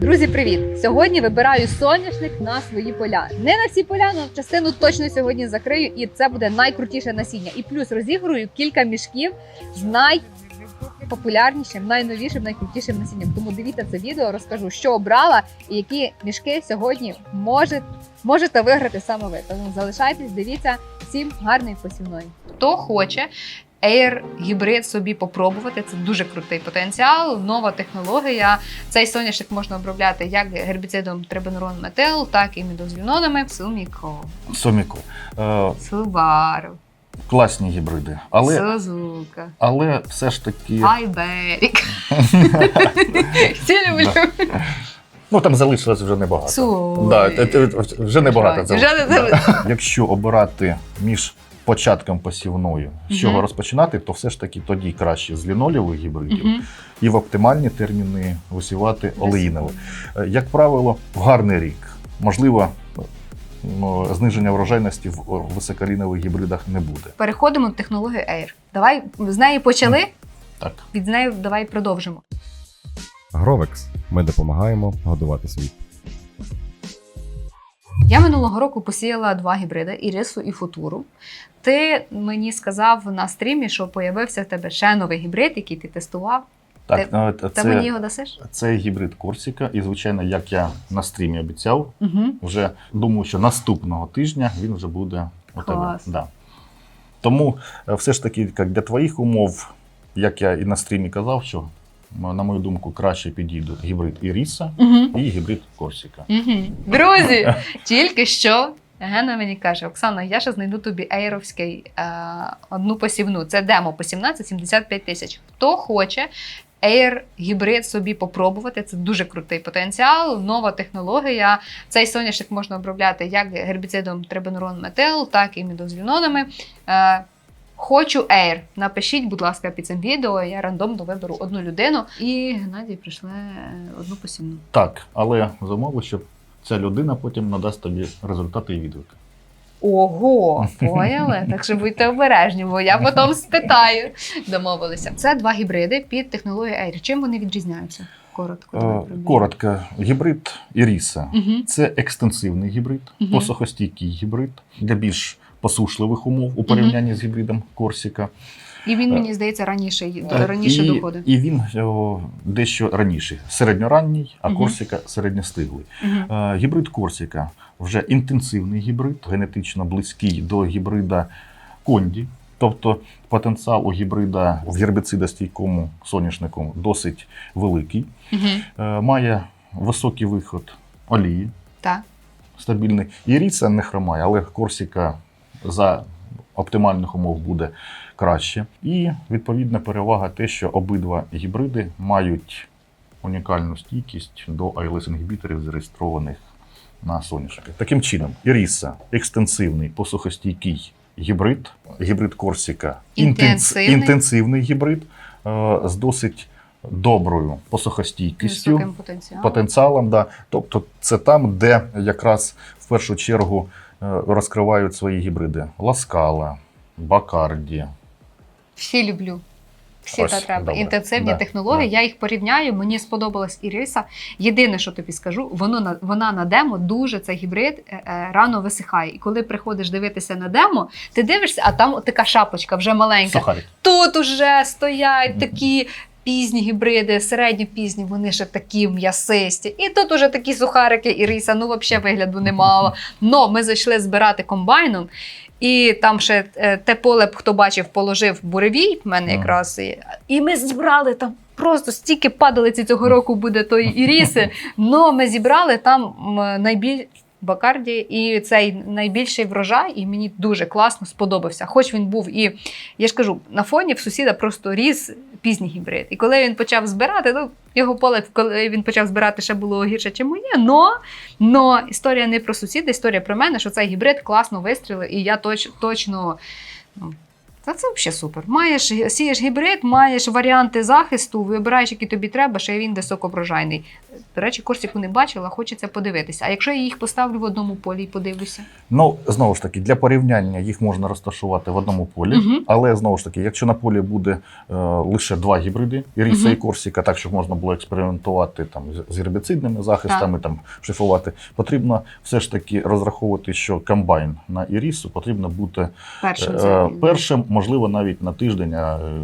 Друзі, привіт! Сьогодні вибираю соняшник на свої поля. Не на всі поля, але частину точно сьогодні закрию, і це буде найкрутіше насіння. І плюс розіграю кілька мішків з найпопулярнішим, найновішим, найкрутішим насінням. Тому дивіться це відео, розкажу, що обрала і які мішки сьогодні може, можете виграти саме ви. Тому залишайтесь, дивіться всім гарної посівної. Хто хоче Air гібрид собі попробувати. Це дуже крутий потенціал, нова технологія. Цей соняшник можна обробляти як гербіцидом трибенурон метил, так і мідозвінонами. Суміко, Соміко. Е, Субару, класні гібриди. Але, Сузука, але все ж таки. Айберік. Всі люблю. Ну там залишилось вже небагато. Да, вже небагато. Вже залишилось. не Да. Якщо обирати між початком посівною, з чого Мгм. розпочинати, то все ж таки тоді краще з лінолівих гібридів Мгм. і в оптимальні терміни висівати олеїнових. Е, Як правило, в гарний рік. Можливо, ну, зниження врожайності в високолінових гібридах не буде. Переходимо до технології Air. Давай з неї почали, Так. від неї давай продовжимо. Гровекс. Ми допомагаємо годувати світ. Я минулого року посіяла два гібриди Ірису і Футуру. Ти мені сказав на стрімі, що появився в тебе ще новий гібрид, який ти тестував. Так, Ти- е, Ти мені його дасиш? Це гібрид Корсіка, і звичайно, як я на стрімі обіцяв, Угу. вже думаю, що наступного тижня він вже буде у тебе. Да. Тому е, все ж таки, як для твоїх умов, як я і на стрімі казав, що на мою думку краще підійдуть гібрид Іріса Угу. і гібрид Корсіка. Угу. Друзі, тільки що Гена мені каже: Оксана, я ще знайду тобі ейровський е, одну посівну. Це демо посівна, це 75 тисяч. Хто хоче Air гібрид собі попробувати, це дуже крутий потенціал, нова технологія. Цей соняшник можна обробляти як гербіцидом трибенурон метил, так і мідозвінонами. Е, Хочу Air. Напишіть, будь ласка, під цим відео. Я рандомно виберу одну людину. І Геннадій прийшле е, одну посівну. Так, але за умови, щоб ця людина потім надасть тобі результати і відгуки. Ого, поняли? Так що будьте обережні, бо я потім спитаю. Домовилися. Це два гібриди під технологією Air. Чим вони відрізняються? Коротко. Е. Коротко, гібрид Іріса. Мгм. Це екстенсивний гібрид, Мгм. посухостійкий гібрид для більш посушливих умов у порівнянні з гібридом Корсіка. І він, мені здається, раніше, Е, раніше і, доходить. І він о, дещо раніше, середньоранній, а Мгм. Корсіка середньостиглий. Мгм. Е, Гібрид Корсіка вже інтенсивний гібрид, генетично близький до гібрида Конді. Тобто потенціал у гібрида в гербицидостійкому соняшнику досить великий. Мгм. Е, Має високий виход олії, Так. стабільний. Іріса не хромає, але Корсіка за оптимальних умов буде краще. І відповідна перевага те, що обидва гібриди мають унікальну стійкість до АЛС-інгібіторів, зареєстрованих на соняшниках. Таким чином, Іріса екстенсивний посухостійкий гібрид, гібрид Корсіка Інтенсивний. інтенсивний гібрид е, з досить доброю посухостійкістю потенціалом. потенціалом. Да. Тобто це там, де якраз в першу чергу розкривають свої гібриди: Ласкала, Бакарді. Всі люблю. Всі Ось, та добре. Інтенсивні Да, технології. да. Я їх порівняю. Мені сподобалась Іриса. Єдине, що тобі скажу, воно на вона на демо дуже цей гібрид е, е, рано висихає. І коли приходиш дивитися на демо, ти дивишся, а там така шапочка вже маленька. Сухарик. Тут уже стоять такі. Пізні гібриди, середньопізні, вони ще такі м'ясисті. І тут уже такі сухарики і риса, ну взагалі вигляду не мало. Но ми зайшли збирати комбайном, і там ще е, те поле, хто бачив, положив буревій в мене якраз. І, і ми зібрали там. Просто стільки падалиці цього року буде тої іріси. Но ми зібрали там м, найбіль... Бакарді і цей найбільший врожай, і мені дуже класно сподобався. Хоч він був і я ж кажу, на фоні в сусіда просто ріс пізній гібрид. І коли він почав збирати, ну його поле, коли він почав збирати, ще було гірше, ніж моє. Но, но історія не про сусіда, історія про мене, що цей гібрид класно вистрілив, і я точ, точно. ну, Та це взагалі супер. Маєш сієш гібрид, маєш варіанти захисту, вибираєш, які тобі треба, ще він високопрожайний. До речі, корсіку не бачила, хочеться подивитися. А якщо я їх поставлю в одному полі і подивлюся? Ну, знову ж таки, для порівняння їх можна розташувати в одному полі, Мгм. але знову ж таки, якщо на полі буде е, лише два гібриди, Іріса Мгм. і Корсіка, так щоб можна було експериментувати там з- гербіцидними захистами, там шліфувати, потрібно все ж таки розраховувати, що комбайн на Ірісу потрібно бути Першим е, першим, можливо, навіть на тиждень, а е,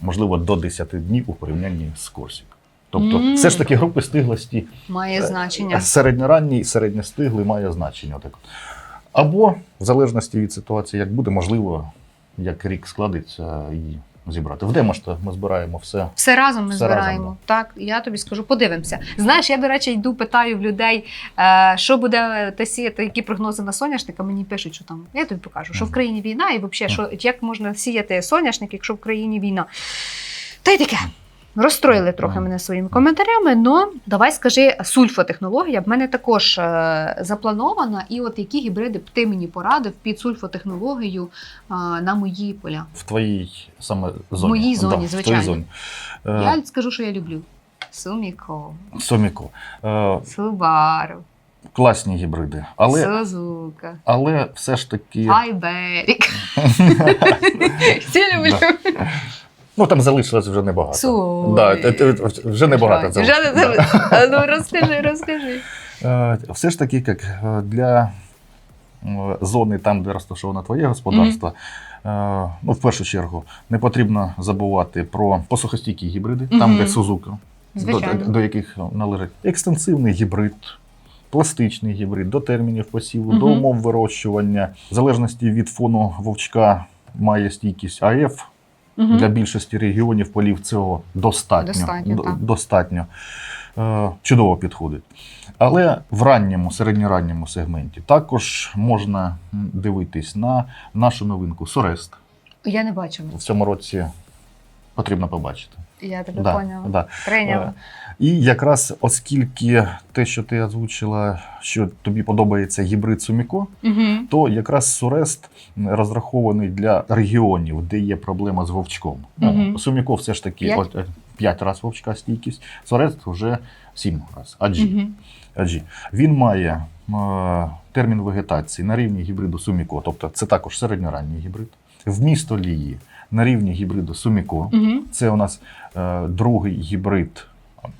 можливо, до 10 днів у порівнянні з Корсік. Тобто, Мм. все ж таки групи стиглості має Е, значення. Середньоранній і середньостиглий має значення. Отак. Або, в залежності від ситуації, як буде, можливо, як рік складеться і зібрати. В демошта ми збираємо все. Все разом ми Все збираємо. разом, Так, я тобі скажу, подивимося. Знаєш, я, до речі, йду, питаю в людей, е, що буде те сіяти, які прогнози на соняшника. Мені пишуть, що там. Я тобі покажу, що в країні війна, і взагалі, що як можна сіяти соняшник, якщо в країні війна. Та й таке. Розстроїли трохи мене своїми коментарями. Ну давай скажи, сульфотехнологія в мене також е, запланована. І от які гібриди б ти мені порадив під сульфотехнологію е, на мої поля? В твоїй саме зоні. В моїй зоні, в твоїй звичайно. зоні. Е, Я скажу, що я люблю. Суміко, Соміко. Е, Субару, класні гібриди. Але, Сузука, але все ж таки. Айберік. Всі люблю. Ну там залишилось вже небагато. Сой. Да, вже небагато. Вже залишилось, да. Ну розкажи, розкажи. Е, Все ж таки, як е, для зони, там, де розташоване твоє господарство, е, ну, в першу чергу, не потрібно забувати про посухостійкі гібриди, там, де Сузука, до, до яких належить екстенсивний гібрид. Пластичний гібрид до термінів посіву, до умов вирощування. В залежності від фону вовчка має стійкість АФ. Мгм. Для більшості регіонів полів цього достатньо. Достатньо, достатньо. Е, чудово підходить. Але в ранньому, середньоранньому сегменті також можна дивитись на нашу новинку Сорест. Я не бачила. В цьому році потрібно побачити. Я тебе Да, поняла. да. Прийняла. І якраз оскільки те, що ти озвучила, що тобі подобається гібрид Суміко, Угу. то якраз Сурест розрахований для регіонів, де є проблема з вовчком. Ну, Суміко все ж таки П'ять? от, е, 5 разів вовчка стійкість, Сурест вже 7 разів. Аджі. Угу. Аджі. Він має е, термін вегетації на рівні гібриду Суміко, тобто це також середньоранній гібрид. Вміст олії на рівні гібриду Суміко. Угу. Це у нас е, другий гібрид,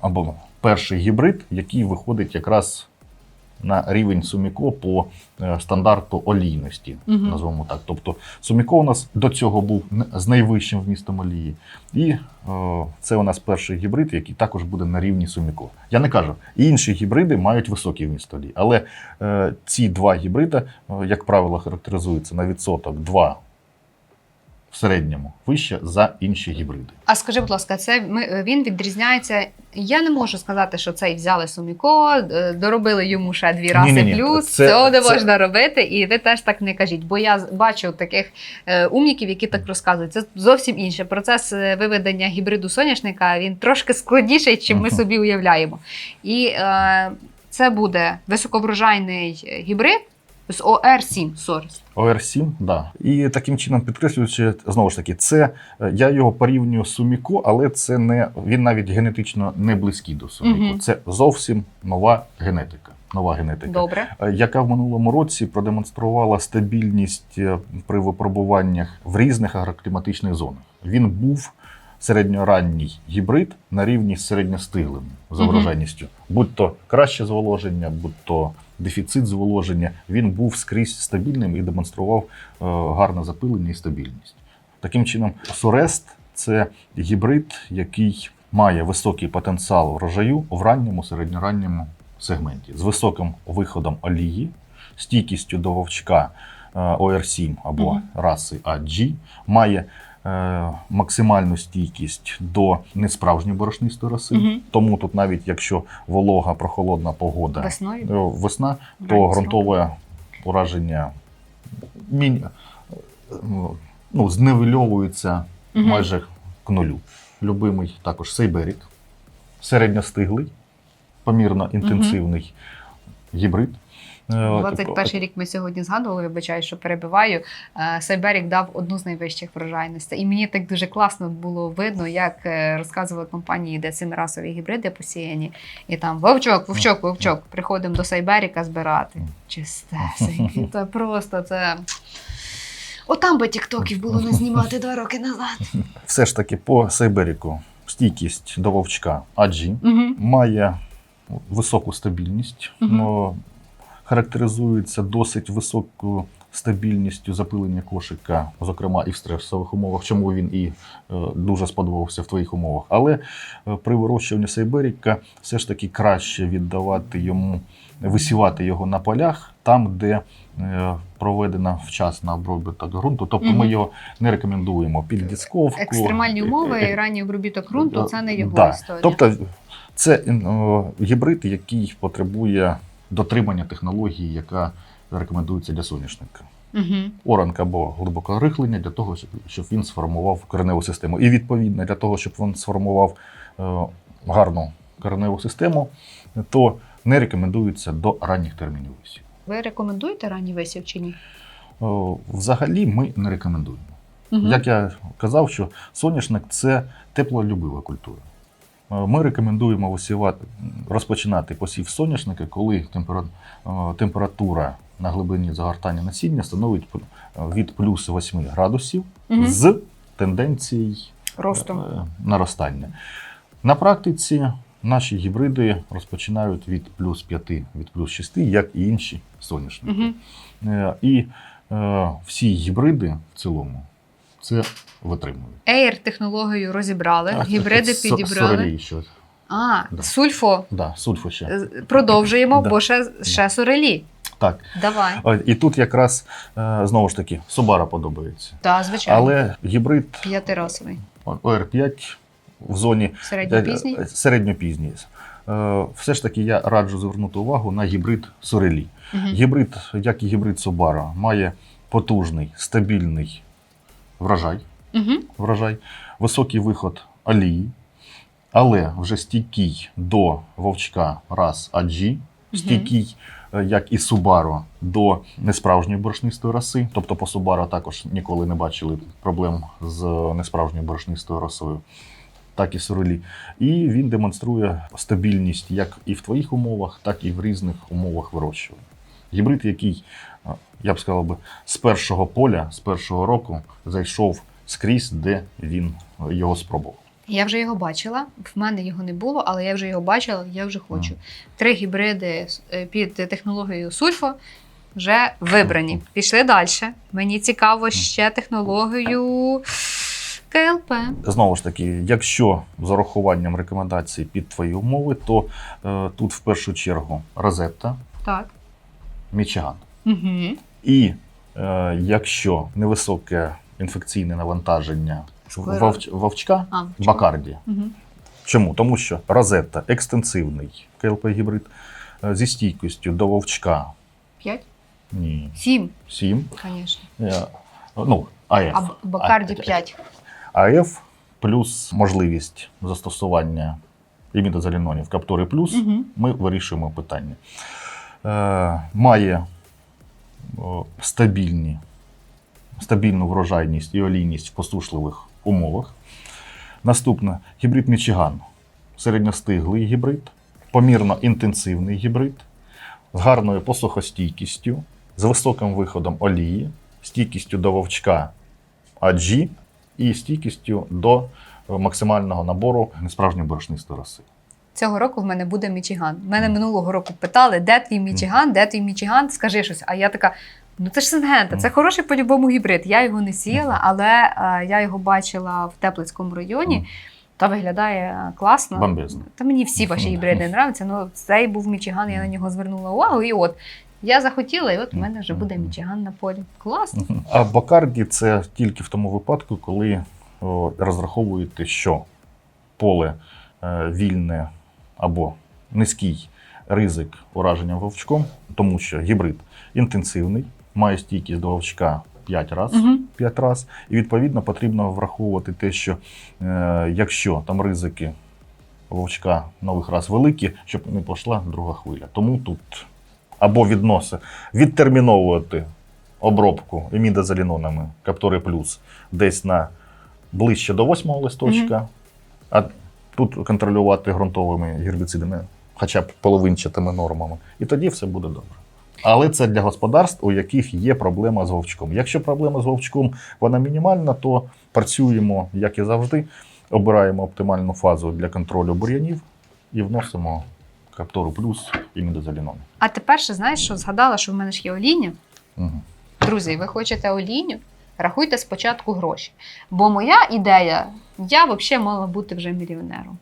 або перший гібрид, який виходить якраз на рівень Суміко по е, стандарту олійності, Мгм. назвемо так. Тобто Суміко у нас до цього був з найвищим вмістом олії. І е, це у нас перший гібрид, який також буде на рівні Суміко. Я не кажу, інші гібриди мають високий вміст олії. Але е, ці два гібриди, е, як правило, характеризуються на відсоток 2 в середньому вище за інші гібриди. А скажи, будь ласка, це ми, він відрізняється. Я не можу сказати, що цей взяли Суміко, е, доробили йому ще дві рази Ні-ні-ні, плюс. це- Цього не це- можна робити, і ви теж так не кажіть. Бо я бачу таких е, умніків, які так розказують. Це зовсім інше. Процес е, виведення гібриду соняшника він трошки складніший, чим ми собі уявляємо. І е, це буде високоврожайний е, гібрид з ОР-7 Сорс. ОР-7, да. І таким чином підкреслюючи, знову ж таки, це е, я його порівнюю з Суміко, але це не він навіть генетично не близький до Суміко. Мгм. Це зовсім нова генетика. Нова генетика, Добре. е, яка в минулому році продемонструвала стабільність е, при випробуваннях в різних агрокліматичних зонах. Він був середньоранній гібрид на рівні з середньостиглим за врожайністю. Будь то краще зволоження, будь то дефіцит зволоження, він був скрізь стабільним і демонстрував е, гарне запилення і стабільність. Таким чином, Сурест це гібрид, який має високий потенціал врожаю в ранньому середньоранньому сегменті з високим виходом олії, стійкістю до вовчка е, ОР7 або Мгм. раси AG, має е, максимальну стійкість до несправжньої борошнистої роси. Мгм. Тому тут, навіть якщо волога, прохолодна погода, Весною. е, весна, то ґрунтове ураження мінь, ну, зневельовується Мгм. майже к нулю. Любимий також Сейберік, середньостиглий, помірно інтенсивний. гібрид. Е, 21 рік ми сьогодні згадували, вибачаю, що перебиваю. Е, Сайберік дав одну з найвищих врожайностей. І мені так дуже класно було видно, як е, розказували компанії, де семирасові гібриди посіяні. І там вовчок, вовчок, вовчок. Приходимо до Сайберіка збирати. Чистесенький. Це просто це. Отам би тіктоків було не знімати два роки назад. Все ж таки по Сайберіку стійкість до вовчка AG Угу. має високу стабільність, Мгм. Характеризується досить високою стабільністю запилення кошика, зокрема і в стресових умовах, чому він і е, дуже сподобався в твоїх умовах. Але е, при вирощуванні Сайберіка все ж таки краще віддавати йому, висівати його на полях, там, де е, проведена вчасна обробіток ґрунту. Тобто ми його не рекомендуємо під дисковку. Екстремальні умови і ранній обробіток ґрунту це не його Да. історія. Тобто це гібрид, який потребує дотримання технології, яка рекомендується для соняшника. Угу. Оранка або глибоке рихлення для того, щоб- він сформував кореневу систему. І відповідно для того, щоб він сформував е, гарну кореневу систему, то не рекомендується до ранніх термінів висіву. Ви рекомендуєте ранній висів чи ні? Е, Взагалі ми не рекомендуємо. Угу. Як я казав, що соняшник це теплолюбива культура. Е, Ми рекомендуємо висівати, розпочинати посів соняшника, коли е, температура на глибині загортання насіння становить від плюс 8 градусів Мгм. з тенденцією Ростом. е, наростання. На практиці наші гібриди розпочинають від плюс 5, від плюс 6, як і інші соняшники. Угу. Е, І е, всі гібриди в цілому це витримують. Ейр технологію розібрали, А, гібриди со- підібрали. Ще. А, Да. сульфо. Да, сульфо ще. Продовжуємо, Да. бо ще, ще сорелі. Так. Давай. І тут якраз е, знову ж таки Subaru подобається. Так, звичайно. Але гібрид П'ятирасовий. OR5 в зоні Середньопізній. е, середньопізній. Е, Все ж таки я раджу звернути увагу на гібрид Сорелі. Угу. Гібрид, як і гібрид Subaru, має потужний, стабільний врожай. Угу. врожай, високий виход олії, але вже стійкий до вовчка раз AG, стійкий, е, як і Subaru, до несправжньої борошнистої роси. Тобто по Subaru також ніколи не бачили проблем з несправжньою борошнистою росою. Так і Сорелі. І він демонструє стабільність як і в твоїх умовах, так і в різних умовах вирощування. Гібрид, який, я б сказав би, з першого поля, з першого року зайшов скрізь, де він його спробував. Я вже його бачила. В мене його не було, але я вже його бачила, я вже хочу. Три гібриди е, під технологією сульфо вже вибрані. Пішли далі. Мені цікаво ще технологію КЛП. Знову ж таки, якщо з урахуванням рекомендацій під твої умови, то е, тут в першу чергу розетта, Так. Мічиган. Угу. І е, якщо невисоке інфекційне навантаження вовч, вовчка, А, бакарді. Угу. Чому? Тому що розетта екстенсивний КЛП-гібрид е, зі стійкістю до вовчка. П'ять? Ні, Сім, 7. звісно. Е, ну, АФ. А Бакарді А, п'ять. АФ плюс можливість застосування імідозалінонів Каптори плюс, Угу. ми вирішуємо питання. Е, має стабільні, стабільну врожайність і олійність в посушливих умовах. Наступне гібрид Мічиган. Середньостиглий гібрид, помірно інтенсивний гібрид, з гарною посухостійкістю, з високим виходом олії, стійкістю до вовчка AG і стійкістю до е, максимального набору несправжньої борошнистої роси. Цього року в мене буде Мічиган. Мене минулого року питали, де твій Мічиган, де твій Мічиган, скажи щось. А я така. Ну це ж Сингента, це хороший по-любому гібрид. Я його не сіяла, але е, я його бачила в Теплицькому районі. Та виглядає класно. Бомбезно. Та мені всі ваші гібриди нравляться. Ну цей був Мічиган, я на нього звернула увагу. І от я захотіла, і от в мене вже буде Мічиган на полі. Класно. А Бакарді це тільки в тому випадку, коли о, розраховуєте, що поле е, вільне або низький ризик ураження вовчком, тому що гібрид інтенсивний, має стійкість до вовчка 5 разів. Угу. 5 разів. І відповідно потрібно враховувати те, що е, якщо там ризики вовчка нових раз великі, щоб не пішла друга хвиля. Тому тут або відноси, відтерміновувати обробку імідозалінонами Каптори Плюс десь на ближче до 8 листочка, а тут контролювати ґрунтовими гербіцидами, хоча б половинчатими нормами. І тоді все буде добре. Але це для господарств, у яких є проблема з вовчком. Якщо проблема з вовчком вона мінімальна, то працюємо, як і завжди, обираємо оптимальну фазу для контролю бур'янів і вносимо каптору плюс і мідозалінон. А тепер ще знаєш, що згадала, що в мене ж є оління. Угу. Друзі, ви хочете оліню? Рахуйте спочатку гроші. Бо моя ідея, я взагалі мала бути вже мільйонером.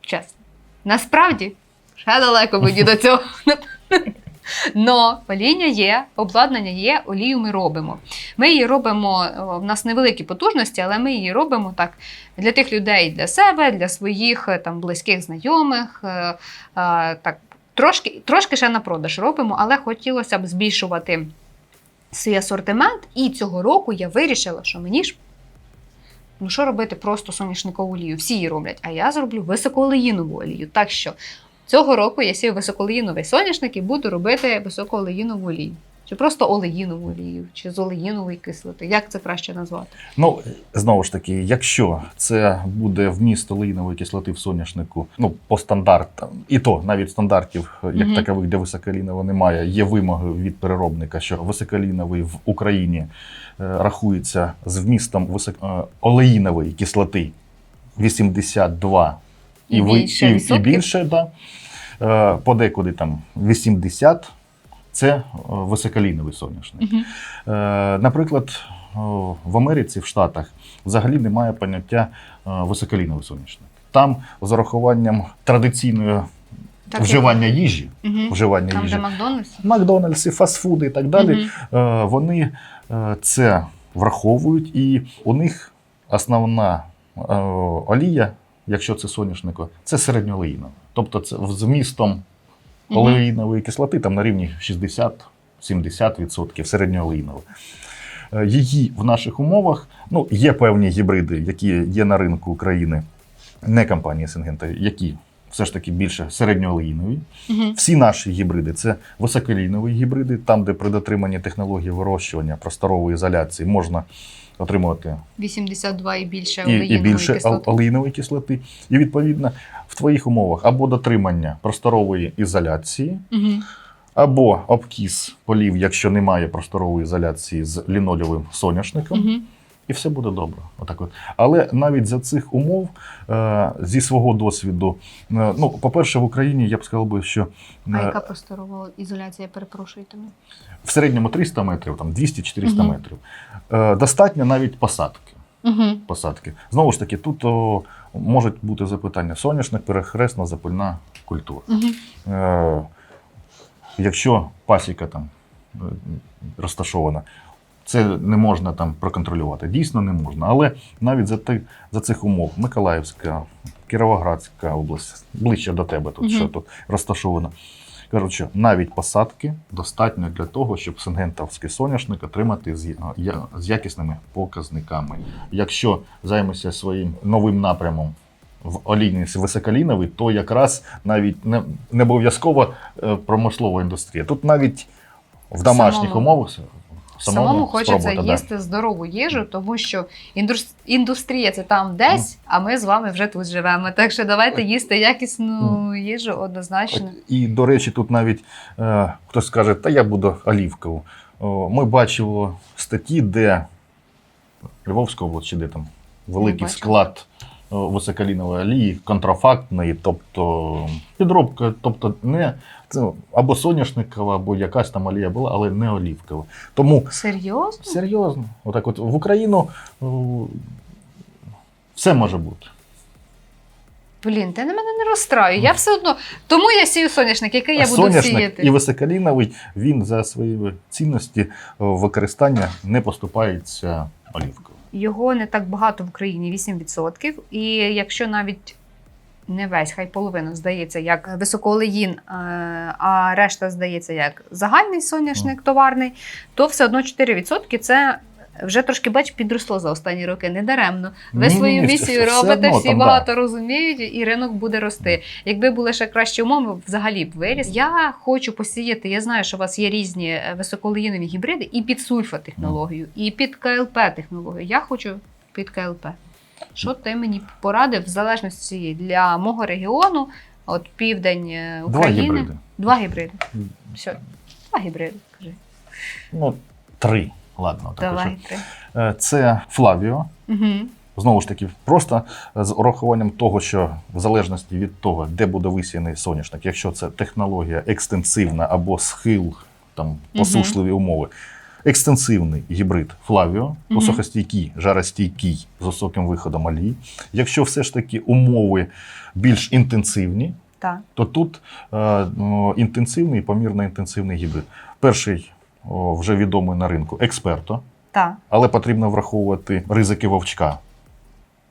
Чесно. Насправді, ще далеко мені до цього. Но оління є, обладнання є, олію ми робимо. Ми її робимо, в нас невеликі потужності, але ми її робимо так для тих людей, для себе, для своїх е, там близьких знайомих. е, е, Так, трошки, трошки ще на продаж робимо, але хотілося б збільшувати свій асортимент. І цього року я вирішила, що мені ж. Ну, що робити просто соняшникову олію? Всі її роблять, а я зроблю високоолеїнову олію. Так що цього року я сію високоолеїновий соняшник і буду робити високоолеїнову олію. Чи просто олеїнову олію, чи з олеїнової кислоти. Як це краще назвати? Ну, знову ж таки, якщо це буде вміст олеїнової кислоти в соняшнику, ну, по стандартам, і то навіть стандартів, як Мгм. такових для високолінового немає, є вимоги від переробника, що високоліновий в Україні е, рахується з вмістом висок... е, олеїнової кислоти 82 І ви- більше і, і більше, да. Е, подекуди там 80 це е, високоліновий соняшник. Угу. Е, Наприклад, в Америці, в Штатах, взагалі немає поняття е, високоліновий соняшник. Там з урахуванням традиційної вживання їжі, Угу. вживання Там, їжі, Макдональдс. Макдональдси, фастфуди і так далі, е, вони е, це враховують, і у них основна е, олія, якщо це соняшнико, це середньоолеїнова. Тобто це з змістом Мгм. Олеїнової кислоти там на рівні 60-70% середньоолеїнової. Е, Її в наших умовах ну, є певні гібриди, які є на ринку України, не компанії Сингента, які все ж таки більше середньоолеїнові. Угу. Всі наші гібриди це високолінові гібриди, там, де при дотриманні технології вирощування просторової ізоляції можна отримувати 82 і більше і, олеїнової і більше кислоти. олеїнової кислоти. І відповідно в твоїх умовах або дотримання просторової ізоляції, Угу. або обкіс полів, якщо немає просторової ізоляції з лінольовим соняшником, Угу. І все буде добре. Отак от. Але навіть за цих умов, е, зі свого досвіду, е, ну, по-перше, в Україні я б сказав би, що А е, яка просторова ізоляція, перепрошую тебе? в середньому 300 метрів, там 200-400 Мгм. метрів. Достатньо навіть посадки. Угу. посадки. Знову ж таки, тут о, можуть бути запитання: соняшник, перехресна запильна культура. Угу. Е, якщо пасіка там розташована, це не можна там проконтролювати. Дійсно не можна. Але навіть за, ти, за цих умов Миколаївська, Кіровоградська область, ближче до тебе тут, Мгм. що тут розташовано. Що навіть посадки достатньо для того, щоб сингентовський соняшник отримати з, з якісними показниками. Якщо займешся своїм новим напрямом в олійні високоліновий, то якраз навіть не, не обов'язково е, промислова індустрія. Тут навіть в домашніх Самому- умовах Самому, самому хочеться спробувати, да. їсти здорову їжу, тому що індустрія це там десь, а ми з вами вже тут живемо. Так що давайте їсти якісну їжу однозначно. І, до речі, тут навіть е, хтось скаже, та я буду олівкову. Ми бачили статті, де Львовська область, чи де там великий склад о, високолінової олії, контрафактної, тобто підробка, тобто не або соняшникова, або якась там олія була, але не олівкова. Тому Серйозно? серйозно, отак от в Україну все може бути. Блін, ти на мене не розстраюй. Я все одно. Тому я сію соняшник, який я буду Соняшник сіяти. і високоліновий, він за свої цінності використання не поступається олівкою. Його не так багато в Україні 8%. І якщо навіть не весь, хай половина здається як високоолеїн, е, а решта здається як загальний соняшник товарний, то все одно 4% це Вже трошки бач, підросло за останні роки, не даремно. Ви Ні-ні-ні, свою все- місію все робите, одно всі там, багато розуміють, і ринок буде рости. Якби були ще кращі умови, взагалі б виріс. Я хочу посіяти. Я знаю, що у вас є різні е, високолеїнові гібриди і під сульфа-технологію, і під КЛП-технологію. Я хочу під КЛП. Що ти мені порадив в залежності для мого регіону, от південь е, Два України? гібриди. Два гібриди. Все, два гібриди. Кажи. Ну, три. Ладно, так Давай три. Е, Це Флавіо. Угу. Знову ж таки, просто з урахуванням того, що в залежності від того, де буде висіяний соняшник, якщо це технологія екстенсивна або схил, там посушливі умови, екстенсивний гібрид Флавіо, Мгм. посухостійкий, жаростійкий з високим виходом олій. Якщо все ж таки умови більш інтенсивні, Так. то тут е, ну, інтенсивний і помірно інтенсивний гібрид. Перший о, вже відомий на ринку експерто, Так. але потрібно враховувати ризики вовчка.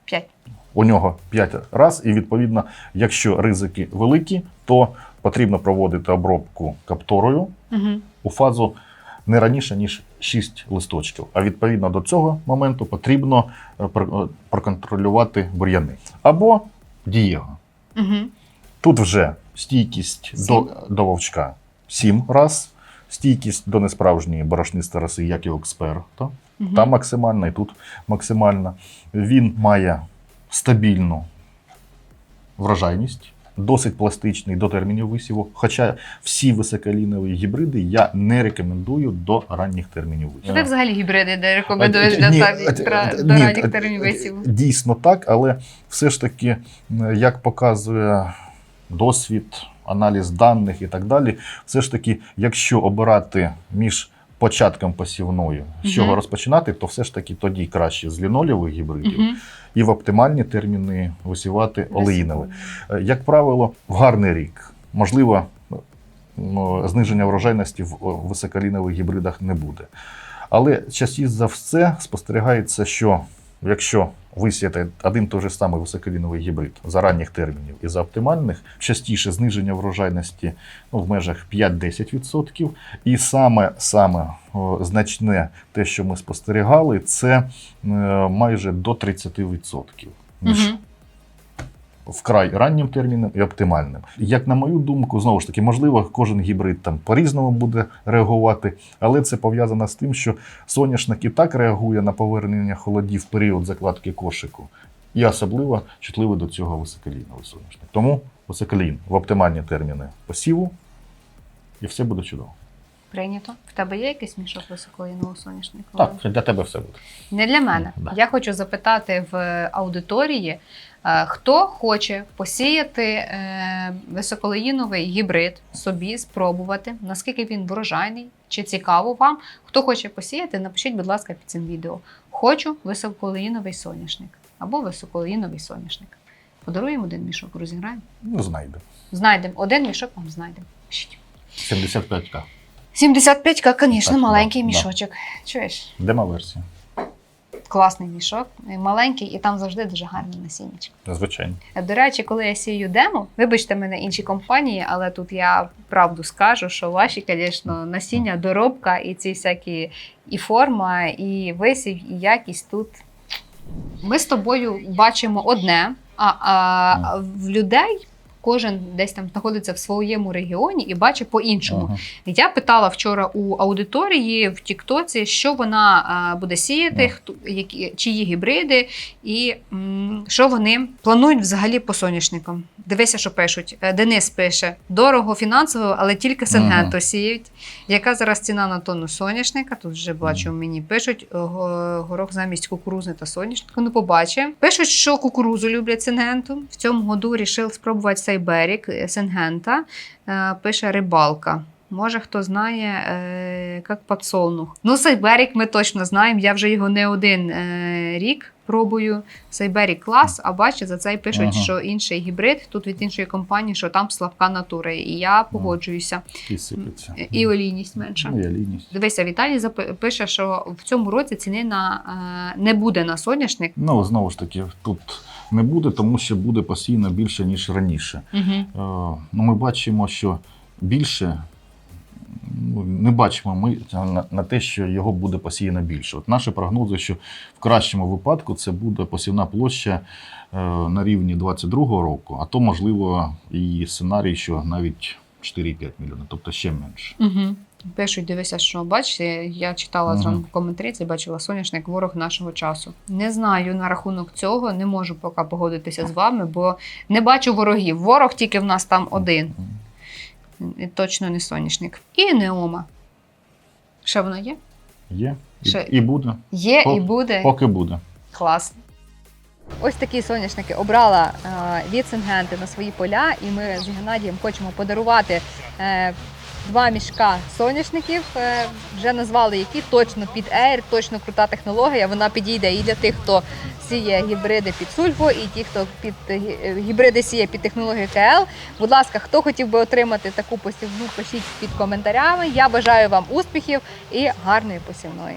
П'ять. У нього 5 раз, і відповідно, якщо ризики великі, то потрібно проводити обробку капторою Угу. у фазу не раніше, ніж 6 листочків. А відповідно до цього моменту потрібно е, е, проконтролювати бур'яни. Або дієго. Угу. Тут вже стійкість Сім. до, до вовчка 7 раз, стійкість до несправжньої борошнистої роси, як і у експерта. Угу. Там максимальна і тут максимальна. Він має стабільну врожайність, досить пластичний до термінів висіву. Хоча всі високолінові гібриди я не рекомендую до ранніх термінів висіву. Ти взагалі гібриди не рекомендуєш е, е, до ні, ранніх е, термінів висіву. Дійсно так, але все ж таки, як показує досвід, аналіз даних і так далі, все ж таки, якщо обирати між початком посівної, з чого Мгм. розпочинати, то все ж таки тоді краще з лінолівих гібридів Мгм. і в оптимальні терміни висівати олеїнове. Е, Як правило, в гарний рік, можливо, ну, зниження врожайності в о, високолінових гібридах не буде. Але частіше за все спостерігається, що якщо висіяти один той же самий високоліновий гібрид за ранніх термінів і за оптимальних, частіше зниження врожайності ну, в межах 5-10%. І саме, саме значне те, що ми спостерігали, це е, майже до 30% між Мгм. Вкрай раннім терміном і оптимальним. Як на мою думку, знову ж таки, можливо, кожен гібрид там по-різному буде реагувати, але це пов'язано з тим, що соняшник і так реагує на повернення холодів в період закладки кошику, і особливо чутливий до цього високолійновий соняшник. Тому високолін в оптимальні терміни посіву, і все буде чудово. Прийнято. В тебе є якийсь мішок високолійного соняшника? Так, для тебе все буде. Не для мене. Да. Я хочу запитати в аудиторії, е, хто хоче посіяти е, високолеїновий гібрид собі, спробувати, наскільки він врожайний, чи цікаво вам. Хто хоче посіяти, напишіть, будь ласка, під цим відео. Хочу високолеїновий соняшник або високолеїновий соняшник. Подаруємо один мішок, розіграємо. Ну, знайде. Знайдемо. Один мішок вам знайдемо. Пишіть. 75к. 75к, звісно, Так, маленький да, да. мішочок. Чуєш? Демо-версія. Класний мішок, маленький, і там завжди дуже гарне насіннячко. Звичайно. До речі, коли я сію демо, вибачте мене інші компанії, але тут я правду скажу, що ваші, звісно, насіння, доробка і ці всякі і форма, і висів, і якість тут. Ми з тобою бачимо одне, а, а в людей кожен десь там знаходиться в своєму регіоні і бачить по-іншому. Ага. Я питала вчора у аудиторії в Тіктоці, що вона а, буде сіяти, хто які чиї гібриди, і м, що вони планують взагалі по соняшникам. Дивися, що пишуть. Е, Денис пише: дорого фінансово, але тільки Сенгенто сіють. Яка зараз ціна на тонну соняшника? Тут вже бачу, мені пишуть е, горох замість кукурузни та соняшника. Ну, побачимо. Пишуть, що кукурузу люблять Сенгенту. В цьому году рішив спробувати Сайберік е, Сенгента. Е, Пише рибалка. Може, хто знає, е, як подсолнух. Ну, Сайберік ми точно знаємо. Я вже його не один е, рік пробую. Сайберік клас, а бачите, за це пишуть, Ага. що інший гібрид, тут від іншої компанії, що там слабка натура. І я погоджуюся. І сипеться. І олійність менша. Ну, і олійність. Дивися, Віталій пише, що в цьому році ціни на е, не буде на соняшник. Ну, знову ж таки, тут не буде, тому що буде постійно більше, ніж раніше. Угу. Ну, ми бачимо, що більше ну, не бачимо ми на, на те, що його буде посіяно більше. От наші прогнози, що в кращому випадку це буде посівна площа е, на рівні 22-го року, а то, можливо, і сценарій, що навіть 4,5 мільйона, тобто ще менше. Угу. Пишуть, дивися, що бачите, я читала Мгм. зранку коментарі, це бачила соняшник ворог нашого часу. Не знаю на рахунок цього, не можу поки погодитися з вами, бо не бачу ворогів. Ворог тільки в нас там один. І точно не соняшник. І неома. Що воно є? Є і, Ще- і буде, Є По- і буде. поки буде. Клас. Ось такі соняшники обрала е, від Сингенти на свої поля, і ми з Геннадієм хочемо подарувати е, два мішка соняшників. Е, вже назвали які точно під Air, точно крута технологія. Вона підійде і для тих, хто сіє гібриди під сульфо, і ті, хто під е, е, гібриди сіє під технологію КЛ. Будь ласка, хто хотів би отримати таку посівну, пишіть під коментарями. Я бажаю вам успіхів і гарної посівної.